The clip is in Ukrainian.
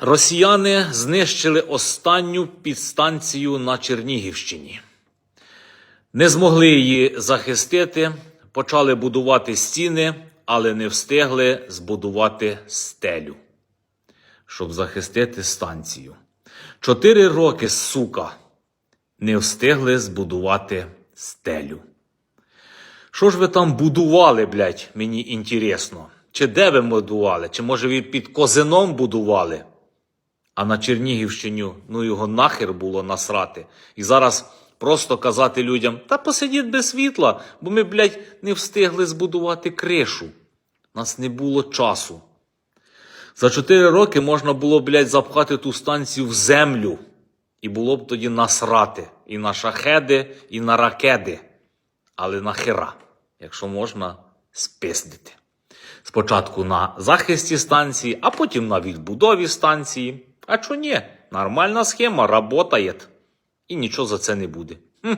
Росіяни знищили останню підстанцію на Чернігівщині. Не змогли її захистити, почали будувати стіни, але не встигли збудувати стелю, щоб захистити станцію. Чотири роки, сука, не встигли збудувати стелю. Що ж ви там будували, блядь, мені інтересно? Чи де ви будували? Чи може ви під Козином будували? А на Чернігівщині, ну його нахер було насрати. І зараз просто казати людям, та посидіть без світла, бо ми, блядь, не встигли збудувати кришу. Нас не було часу. За чотири роки можна було, блядь, запхати ту станцію в землю. І було б тоді насрати і на шахеди, і на ракеди. Але нахера, якщо можна спиздити. Спочатку на захисті станції, а потім на відбудові станції. А чо ні? Нормальна схема, работает. І нічого за це не буде. Хм.